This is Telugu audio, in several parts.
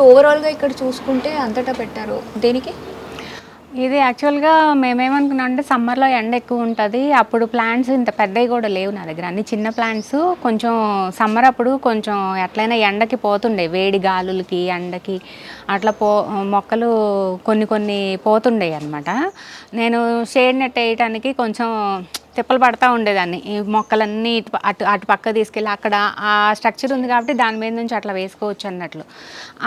మీరు ఓవరాల్గా ఇక్కడ చూసుకుంటే అంతటా పెట్టారు. దేనికి? ఇది యాక్చువల్గా మేమేమనుకున్నాం అంటే సమ్మర్లో ఎండ ఎక్కువ ఉంటుంది. అప్పుడు ప్లాంట్స్ ఇంత పెద్దవి కూడా లేవు నా దగ్గర. అన్ని చిన్న ప్లాంట్స్ కొంచెం సమ్మర్ అప్పుడు కొంచెం ఎట్లయినా ఎండకి పోతుండే. వేడి గాలులకి ఎండకి అట్లా పో మొక్కలు కొన్ని కొన్ని పోతుండే అనమాట నేను షేడ్ నెట్ వేయటానికి కొంచెం తిప్పలు పడతా ఉండేదాన్ని. ఈ మొక్కలన్నీ ఇటు అటు అటు పక్క తీసుకెళ్ళి అక్కడ ఆ స్ట్రక్చర్ ఉంది కాబట్టి దాని మీద నుంచి అట్లా వేసుకోవచ్చు అన్నట్లు.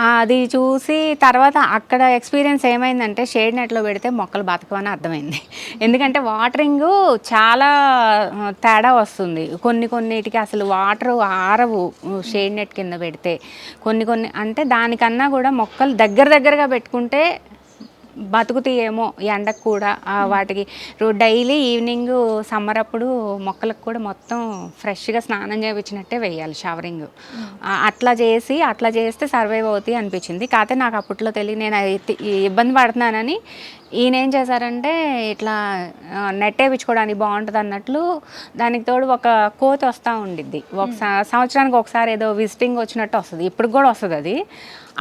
అది చూసి తర్వాత అక్కడ ఎక్స్పీరియన్స్ ఏమైందంటే షేడ్ నెట్లో పెడితే మొక్కలు బతకవని అర్థమైంది. ఎందుకంటే వాటరింగ్ చాలా తేడా వస్తుంది. కొన్ని కొన్నిటికి అసలు వాటర్ ఆరవు షేడ్ నెట్ కింద పెడితే. కొన్ని కొన్ని అంటే దానికన్నా కూడా మొక్కలు దగ్గర దగ్గరగా పెట్టుకుంటే బతుకుతాయేమో ఎండకు కూడా వాటికి. డైలీ ఈవినింగ్ సమ్మర్ అప్పుడు మొక్కలకు కూడా మొత్తం ఫ్రెష్గా స్నానం చేయించినట్టే వేయాలి షవరింగ్. అట్లా చేసి అట్లా చేస్తే సర్వైవ్ అవుతాయి అనిపించింది. కాకపోతే నాకు అప్పట్లో తెలియదు నేను ఇబ్బంది పడుతున్నానని ఈయన ఏం చేశారంటే ఇట్లా నెట్ వేయించుకోవడానికి బాగుంటుంది అన్నట్లు దానికి తోడు ఒక కోతి వస్తూ ఉండిద్ది. ఒక సంవత్సరానికి ఒకసారి ఏదో విజిటింగ్ వచ్చినట్టు వస్తుంది. ఇప్పుడు కూడా వస్తుంది అది.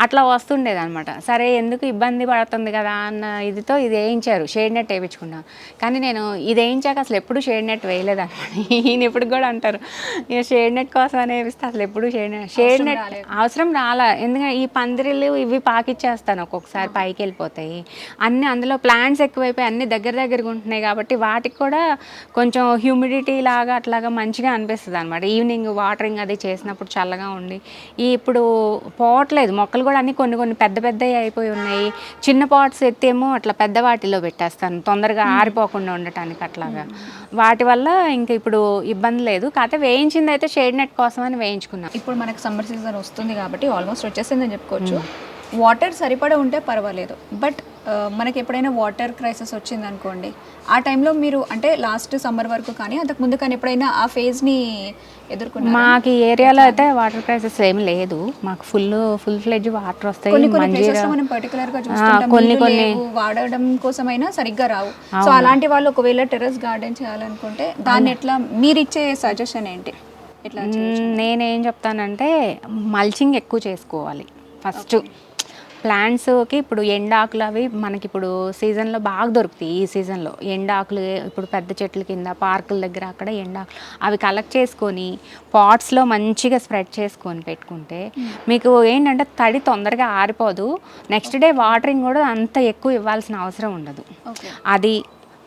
అట్లా వస్తుండేది అనమాట సరే ఎందుకు ఇబ్బంది పడుతుంది కదా అన్న ఇదితో ఇది వేయించారు. షేడ్ నెట్ వేయించుకున్నాను కానీ నేను ఇది వేయించాక అసలు ఎప్పుడు షేడ్ నెట్ వేయలేదన్నమాట ఈయన ఇప్పుడు కూడా అంటారు. ఇక షేడ్ నెట్ కోసం అని వేపిస్తే అసలు ఎప్పుడు షేడ్ నెట్ షేడ్ నెట్ అవసరం రాలా. ఎందుకంటే ఈ పందిరిలు ఇవి పాకిచ్చేస్తాను ఒక్కొక్కసారి పైకి వెళ్ళిపోతాయి అన్నీ అందులో ప్లాంట్స్ ఎక్కువైపోయి అన్ని దగ్గర దగ్గరగా ఉంటున్నాయి కాబట్టి వాటికి కూడా కొంచెం హ్యూమిడిటీ లాగా అట్లాగా మంచిగా అనిపిస్తుంది అనమాట ఈవినింగ్ వాటరింగ్ అది చేసినప్పుడు చల్లగా ఉండి. ఈ ఇప్పుడు పోవట్లేదు మొక్కలు కూడా అన్ని కొన్ని కొన్ని పెద్ద పెద్దవి అయిపోయి ఉన్నాయి. చిన్న పాట్స్ ఎత్తేమో అట్లా పెద్ద వాటిలో పెట్టేస్తాను తొందరగా ఆరిపోకుండా ఉండటానికి అట్లాగా. వాటి వల్ల ఇంకా ఇప్పుడు ఇబ్బంది లేదు. కాకపోతే వేయించింది అయితే షేడ్ నెట్ కోసం అని వేయించుకున్నాను ఇప్పుడు మనకు సమ్మర్ సీజన్ వస్తుంది కాబట్టి ఆల్మోస్ట్ వచ్చేసిందని చెప్పుకోవచ్చు. వాటర్ సరిపడా ఉంటే పర్వాలేదు. బట్ మనకి ఎప్పుడైనా వాటర్ క్రైసిస్ వచ్చింది అనుకోండి ఆ టైంలో మీరు అంటే లాస్ట్ సమ్మర్ వరకు కానీ అంతకు ముందు కానీ ఎప్పుడైనా ఆ ఫేజ్ని ఎదుర్కొన్నారు? మాకు ఈ ఏరియాలో అయితే వాటర్ క్రైసిస్ ఏమి లేదు. మాకు ఫుల్ ఫుల్ ఫ్లెడ్జ్ వాటర్ వస్తాయి కొన్ని కొన్ని మనం పర్టికులర్గా చూస్తుంటాం కొన్ని కొన్ని. వాడడం కోసమైనా సరిగ్గా రావు. సో అలాంటి వాళ్ళు ఒకవేళ టెర్రస్ గార్డెన్ చేయాలనుకుంటే దాన్ని ఎట్లా మీరు ఇచ్చే సజెషన్ ఏంటి? నేనేం చెప్తానంటే మల్చింగ్ ఎక్కువ చేసుకోవాలి ఫస్ట్. ప్లాంట్స్కి ఇప్పుడు ఎండాకులు అవి మనకి ఇప్పుడు సీజన్లో బాగా దొరుకుతాయి ఈ సీజన్లో. ఎండాకులు ఇప్పుడు పెద్ద చెట్ల కింద పార్కుల దగ్గర అక్కడ ఎండాకులు అవి కలెక్ట్ చేసుకొని పాట్స్లో మంచిగా స్ప్రెడ్ చేసుకొని పెట్టుకుంటే మీకు ఏంటంటే తడి తొందరగా ఆరిపోదు. నెక్స్ట్ డే వాటరింగ్ కూడా అంత ఎక్కువ ఇవ్వాల్సిన అవసరం ఉండదు. అది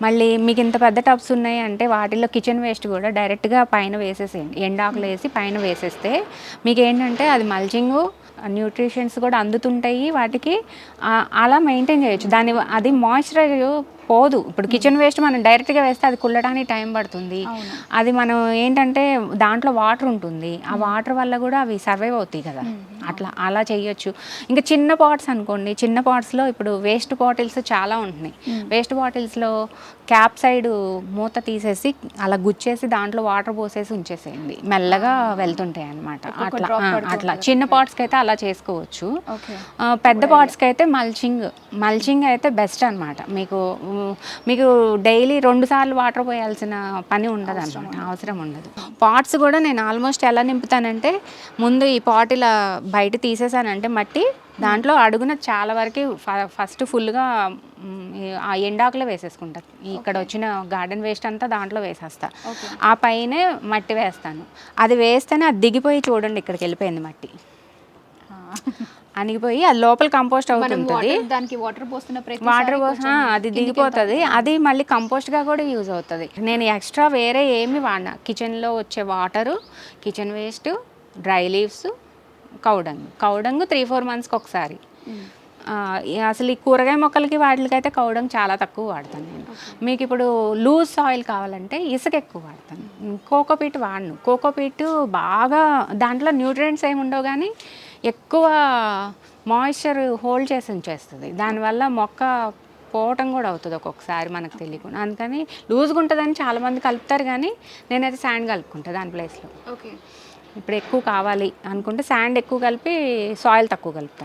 మళ్ళీ మీకు ఇంత పెద్ద టబ్స్ ఉన్నాయి అంటే వాటిల్లో కిచెన్ వేస్ట్ కూడా డైరెక్ట్గా పైన వేసేసేయండి. ఎండాకులు వేసి పైన వేసేస్తే మీకు ఏంటంటే అది మల్చింగ్ న్యూట్రిషన్స్ కూడా అందుతుంటాయి వాటికి అలా మెయింటైన్ చేయొచ్చు. దాని అది మాయిశ్చరైజ్ పోదు. ఇప్పుడు కిచెన్ వేస్ట్ మనం డైరెక్ట్గా వేస్తే అది కుళ్ళడానికి టైం పడుతుంది. అది మనం ఏంటంటే దాంట్లో వాటర్ ఉంటుంది. ఆ వాటర్ వల్ల కూడా అవి సర్వైవ్ అవుతాయి కదా. అట్లా అలా చేయొచ్చు. ఇంకా చిన్న పాట్స్ అనుకోండి. చిన్న పాట్స్లో ఇప్పుడు వేస్ట్ బాటిల్స్ చాలా ఉంటున్నాయి. వేస్ట్ బాటిల్స్లో క్యాప్ సైడ్ మూత తీసేసి అలా గుచ్చేసి దాంట్లో వాటర్ పోసేసి ఉంచేసేయండి. మెల్లగా వెళ్తుంటాయి అనమాట అట్లా అట్లా. చిన్న పాట్స్కి అయితే అలా చేసుకోవచ్చు. పెద్ద పాట్స్కి అయితే మల్చింగ్ మల్చింగ్ అయితే బెస్ట్ అనమాట మీకు మీకు డైలీ రెండు సార్లు వాటర్ పోయాల్సిన పని ఉండదు అనమాట అవసరం ఉండదు. పాట్స్ కూడా నేను ఆల్మోస్ట్ ఎలా నింపుతానంటే ముందు ఈ పాట్ ఇలా బయట తీసేసానంటే మట్టి దాంట్లో అడుగున చాలా వరకు ఫస్ట్ ఫుల్గా ఆ ఎండాకులో వేసేసుకుంటా. ఇక్కడ వచ్చిన గార్డెన్ వేస్ట్ అంతా దాంట్లో వేసేస్తా. ఆ పైనే మట్టి వేస్తాను. అది వేస్తేనే అది దిగిపోయి చూడండి ఇక్కడికి వెళ్ళిపోయింది మట్టి. అణిగిపోయి అది లోపల కంపోస్ట్ అవుతుంటుంది. దానికి వాటర్ పోస్తున్న వాటర్ కోసం అది దిగిపోతుంది. అది మళ్ళీ కంపోస్ట్గా కూడా యూజ్ అవుతుంది. నేను ఎక్స్ట్రా వేరే ఏమి వాడినా. కిచెన్లో వచ్చే water kitchen waste dry leaves cow dung. Cow dung three four మంత్స్కి ఒకసారి. అసలు ఈ కూరగాయ మొక్కలకి వాటికైతే కౌడంగ్ చాలా తక్కువ వాడతాను నేను. మీకు ఇప్పుడు లూజ్ సాయిల్ కావాలంటే ఇసుక ఎక్కువ వాడతాను. కోకోపీట్ వాడను. కోకోపీట్ బాగా దాంట్లో న్యూట్రియంట్స్ ఏమి ఉండవు కానీ ఎక్కువ మాయిశ్చర్ హోల్డ్ చేసి ఉంచేస్తుంది. దానివల్ల మొక్క పోవటం కూడా అవుతుంది ఒక్కొక్కసారి మనకు తెలియకుండా. అందుకని లూజ్గా ఉంటుందని చాలామంది కలుపుతారు కానీ నేనైతే శాండ్ కలుపుకుంటాను దాని ప్లేస్లో ఓకే. ఇప్పుడు ఎక్కువ కావాలి అనుకుంటే శాండ్ ఎక్కువ కలిపి సాయిల్ తక్కువ కలుపుతాను.